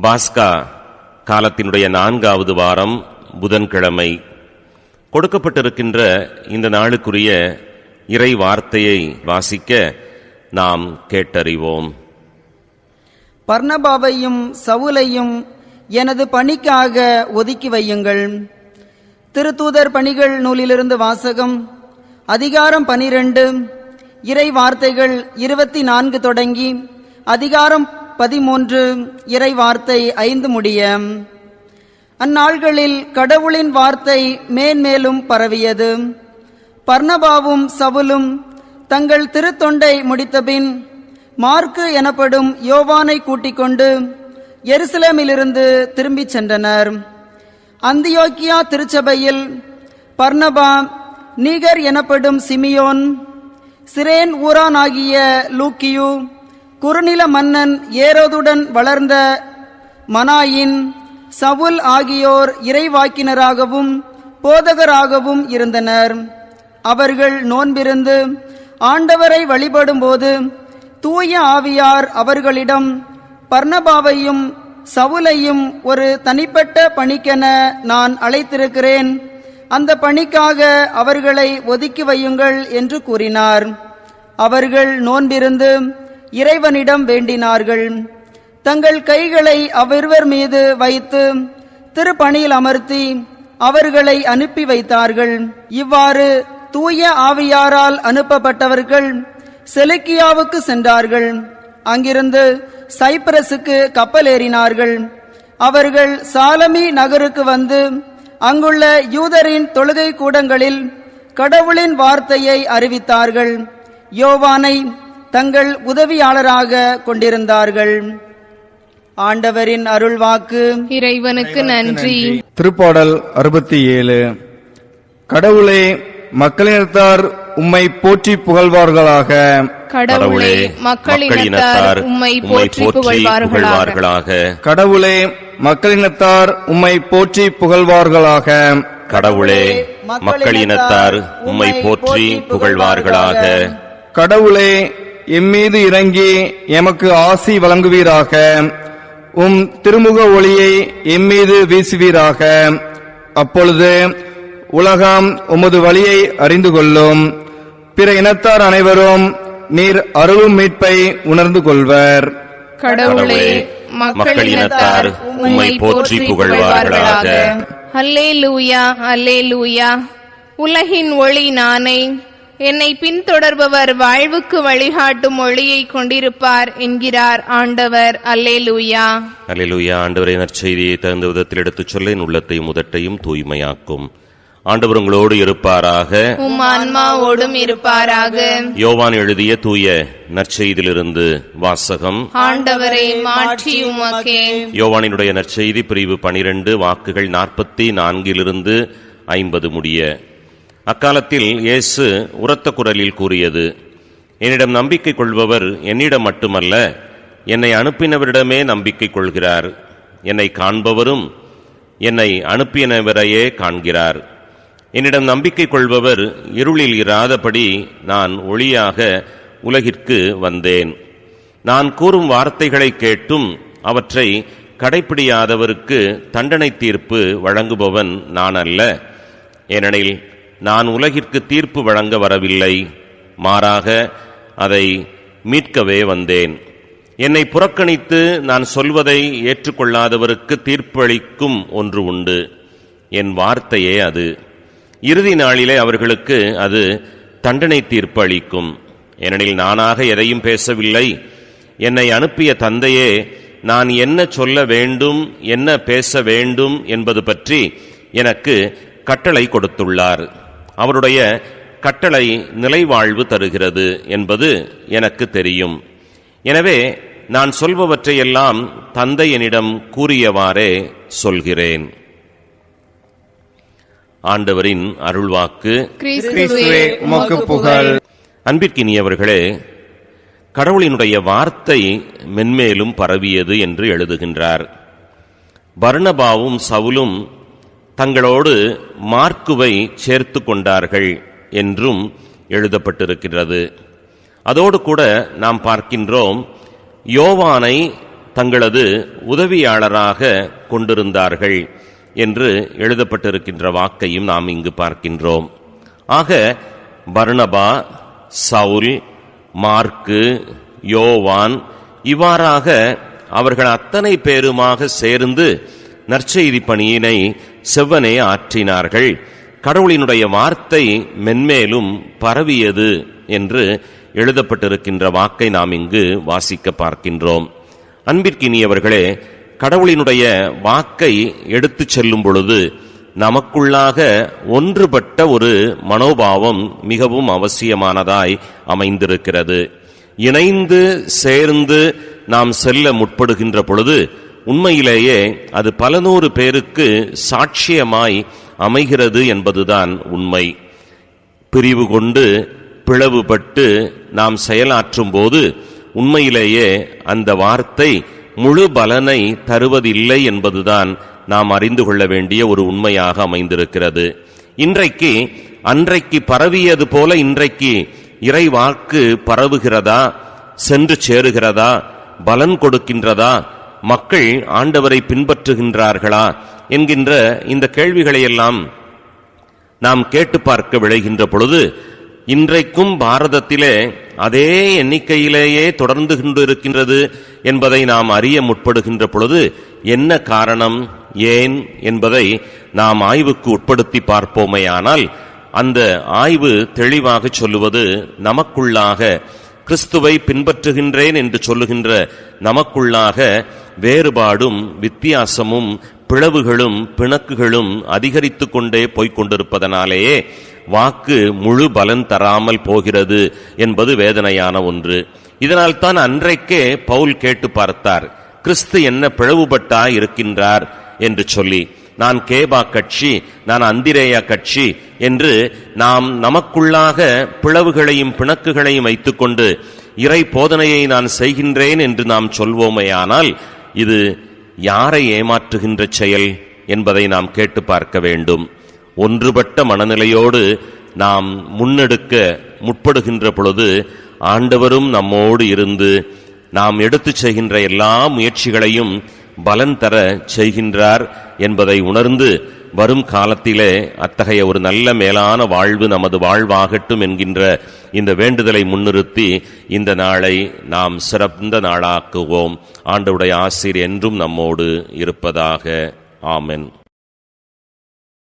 பாஸ்கா காலத்தினுடைய நான்காவது வாரம் புதன்கிழமை. கொடுக்கப்பட்டிருக்கின்ற இந்த நாளுக்குரிய இறை வார்த்தையை வாசிக்க நாம் கேட்டறிவோம். பர்ணபாவையும் சவுலையும் எனது பணிக்காக ஒதுக்கி வையுங்கள். திருத்தூதர் பணிகள் நூலிலிருந்து வாசகம். அதிகாரம் பனிரெண்டு. இறை வார்த்தைகள் இருபத்தி நான்கு தொடங்கி அதிகாரம் பதிமூன்று இறை வார்த்தை ஐந்து முடிய அந்நாள்களில் கடவுளின் வார்த்தை மேன்மேலும் பரவியது. பர்ணபாவும் சவுலும் தங்கள் திருத்தொண்டை முடித்தபின் மார்க்கு எனப்படும் யோவானை கூட்டிக் கொண்டு எருசலேமிலிருந்து திரும்பிச் சென்றனர். அந்தியோக்கியா திருச்சபையில் பர்ணபா நீகர் எனப்படும் சிமியோன் சிரேன் ஊரானாகிய லூக்கியூ குறுநில மன்னன் ஏரோதுடன் வளர்ந்த மனாயின் சவுல் ஆகியோர் இறைவாக்கினராகவும் போதகராகவும் இருந்தனர். அவர்கள் நோன்பிருந்து ஆண்டவரை வழிபடும்போது தூய ஆவியார் அவர்களிடம் பர்ணபாவையும் சவுலையும் ஒரு தனிப்பட்ட பணிக்கென நான் அழைத்திருக்கிறேன். அந்த பணிக்காக அவர்களை ஒதுக்கி வையுங்கள் என்று கூறினார். அவர்கள் நோன்பிருந்து இறைவனிடம் வேண்டினார்கள். தங்கள் கைகளை அவ்விருவர் மீது வைத்து திருப்பணியில் அமர்த்தி அவர்களை அனுப்பி வைத்தார்கள். இவ்வாறு தூய ஆவியாரால் அனுப்பப்பட்டவர்கள் செலுக்கியாவுக்கு சென்றார்கள். அங்கிருந்து சைப்ரஸுக்கு கப்பல் ஏறினார்கள். அவர்கள் சாலமி நகருக்கு வந்து அங்குள்ள யூதரின் தொழுகை கூடங்களில் கடவுளின் வார்த்தையை அறிவித்தார்கள். யோவானை தங்கள் உதவியாளராக கொண்டிருந்தார்கள். ஆண்டவரின் அருள்வாக்கு. இறைவனுக்கு நன்றி. திருப்பாடல் அறுபத்தி ஏழு கடவுளே மக்களினத்தார் உம்மை போற்றி புகழ்வார்களாக. கடவுளே மக்களினத்தார் உம்மை போற்றி புகழ்வார்களாக. கடவுளே மக்களினத்தார் உம்மை போற்றி புகழ்வார்களாக. கடவுளே மக்களினத்தார் உம்மை போற்றி புகழ்வார்களாக. கடவுளே எம்மீது இறங்கி எமக்கு ஆசி வழங்குவீராக. உம் திருமுக ஒளியை எம்மீது வீசுவீராக. அப்பொழுது உலகம் உமது வழியை அறிந்து கொள்ளும். பிற இனத்தார் அனைவரும் நீர் அருளும் மீட்பை உணர்ந்து கொள்வர். கடவுளே மக்களினத்தார் உம்மை போற்றி புகழ்வார்களாக. அல்லே லூயா அல்லே லூயா உலகின் ஒளி நானே. என்னை பின்தொடர்பவர் வாழ்வுக்கு வழிகாட்டும் ஒளியை கொண்டிருப்பார் என்கிறார் ஆண்டவர். அல்லே லூயா அல்லேலூயா. ஆண்டவரை நற்செய்தியை தகுந்த விதத்தில் எடுத்துச் சொல்ல என் உள்ளத்தையும் முதட்டையும் தூய்மையாக்கும். ஆண்டவர் உங்களோடு இருப்பாராக. உம் ஆன்மாவோடும் இருப்பாராக. யோவான் எழுதிய தூய நற்செய்தியிலிருந்து வாசகம். ஆண்டவரை மாற்றி உமக்கே. யோவானினுடைய நற்செய்தி பிரிவு பனிரெண்டு வாக்குகள் நாற்பத்தி நான்கிலிருந்து ஐம்பது முடிய. அக்காலத்தில் இயேசு உரத்த குரலில் கூறியது என்னிடம் நம்பிக்கை கொள்பவர் என்னிடம் மட்டுமல்ல என்னை அனுப்பினவரிடமே நம்பிக்கை கொள்கிறார். என்னை காண்பவரும் என்னை அனுப்பினவரையே காண்கிறார். என்னிடம் நம்பிக்கை கொள்பவர் இருளில் இராதபடி நான் ஒளியாக உலகிற்கு வந்தேன். நான் கூறும் வார்த்தைகளை கேட்டும் அவற்றை கடைப்பிடியாதவருக்கு தண்டனை தீர்ப்பு வழங்குபவன் நான் அல்ல ஏனெனில் நான் உலகிற்கு தீர்ப்பு வழங்க வரவில்லை. மாறாக அதை மீட்கவே வந்தேன். என்னை புறக்கணித்து நான் சொல்வதை ஏற்றுக்கொள்ளாதவருக்கு தீர்ப்பளிக்கும் ஒன்று உண்டு. என் வார்த்தையே அது. இறுதி நாளிலே அவர்களுக்கு அது தண்டனை தீர்ப்பு அளிக்கும் ஏனெனில் நானாக எதையும் பேசவில்லை. என்னை அனுப்பிய தந்தையே நான் என்ன சொல்ல வேண்டும் என்ன பேச வேண்டும் என்பது பற்றி எனக்கு கட்டளை கொடுத்துள்ளார். அவருடைய கட்டளை நிலைவாழ்வு தருகிறது என்பது எனக்கு தெரியும். எனவே நான் சொல்பவற்றையெல்லாம் தந்தை என்னிடம் கூறியவாறே சொல்கிறேன். ஆண்டவரின் அருள்வாக்கு. புகழ். அன்பிற்கினியவர்களே கடவுளினுடைய வார்த்தை மென்மேலும் பரவியது என்று எழுதுகின்றார். பர்ணபாவும் சவுலும் தங்களோடு மார்க்குவை சேர்த்து கொண்டார்கள் என்றும் எழுதப்பட்டிருக்கிறது. அதோடு கூட நாம் பார்க்கின்றோம் யோவானை தங்களது உதவியாளராக கொண்டிருந்தார்கள் என்று எழுதப்பட்டிருக்கின்ற வாக்கையும் நாம் இங்கு பார்க்கின்றோம். ஆக பர்ணபா சவுல் மார்க்கு யோவான் இவ்வாறாக அவர்கள் அத்தனை பேருமாக சேர்ந்து நற்செய்தி பணியினை செவ்வனே ஆற்றினார்கள். கடவுளினுடைய வார்த்தை மென்மேலும் பரவியது என்று எழுதப்பட்டிருக்கின்ற வாக்கை நாம் இங்கு வாசிக்க பார்க்கின்றோம். அன்பிற்கினியவர்களே கடவுளினுடைய வாக்கை எடுத்துச் செல்லும் பொழுது நமக்குள்ளாக ஒன்றுபட்ட ஒரு மனோபாவம் மிகவும் அவசியமானதாய் அமைந்திருக்கிறது. இணைந்து சேர்ந்து நாம் செல்ல முற்படுகின்ற பொழுது உண்மையிலேயே அது பல நூறு பேருக்கு சாட்சியமாய் அமைகிறது என்பதுதான் உண்மை. பிரிவு கொண்டு பிளவுபட்டு நாம் செயலாற்றும் போது உண்மையிலேயே அந்த வார்த்தை முழு பலனை தருவதில்லை என்பதுதான் நாம் அறிந்து கொள்ள வேண்டிய ஒரு உண்மையாக அமைந்திருக்கிறது. இன்றைக்கு அன்றைக்கு பரவியது போல இன்றைக்கு இறை வாக்கு பரவுகிறதா? சென்று சேருகிறதா? பலன் கொடுக்கின்றதா? மக்கள் ஆண்டவரை பின்பற்றுகின்றார்களா என்கின்ற இந்த கேள்விகளையெல்லாம் நாம் கேட்டு பார்க்க விளைகின்ற பொழுது இன்றைக்கும் பாரதத்திலே அதே எண்ணிக்கையிலேயே தொடர்ந்து கொண்டிருக்கின்றது என்பதை நாம் அறிய முற்படுகின்ற பொழுது என்ன காரணம் ஏன் என்பதை நாம் ஆய்வுக்கு உட்படுத்தி பார்ப்போமேயானால் அந்த ஆய்வு தெளிவாக சொல்லுவது நமக்குள்ளாக கிறிஸ்துவை பின்பற்றுகின்றேன் என்று சொல்லுகின்ற நமக்குள்ளாக வேறுபாடும் வித்தியாசமும் பிளவுகளும் பிணக்குகளும் அதிகரித்து கொண்டே போய்க் கொண்டிருப்பதனாலேயே வாக்கு முழு பலன் தராமல் போகிறது என்பது வேதனையான ஒன்று. இதனால்தான் அன்றைக்கே பவுல் கேட்டு பார்த்தார் கிறிஸ்து என்ன பிளவுபட்டா இருக்கின்றார்? என்று சொல்லி நான் கேபா கட்சி நான் அந்திரேயா கட்சி என்று நாம் நமக்குள்ளாக பிளவுகளையும் பிணக்குகளையும் வைத்துக்கொண்டு இறை போதனையை நான் செய்கின்றேன் என்று நாம் சொல்வோமேயானால் இது யாரை ஏமாற்றுகின்ற செயல் என்பதை நாம் கேட்டு பார்க்க வேண்டும். ஒன்றுபட்ட மனநிலையோடு நாம் முன்னெடுக்க முற்படுகின்ற பொழுது ஆண்டவரும் நம்மோடு இருந்து நாம் எடுத்துச் செய்கின்ற எல்லா முயற்சிகளையும் பலன் தர செய்கின்றார் என்பதை உணர்ந்து வரும் காலத்திலே அத்தகைய ஒரு நல்ல மேலான வாழ்வு நமது வாழ்வாகட்டும் என்கின்ற இந்த வேண்டுதலை முன்னிறுத்தி இந்த நாளை நாம் சிறந்த நாளாக்குவோம். ஆண்டவுடைய ஆசிரியர் என்றும் நம்மோடு இருப்பதாக. ஆமென்.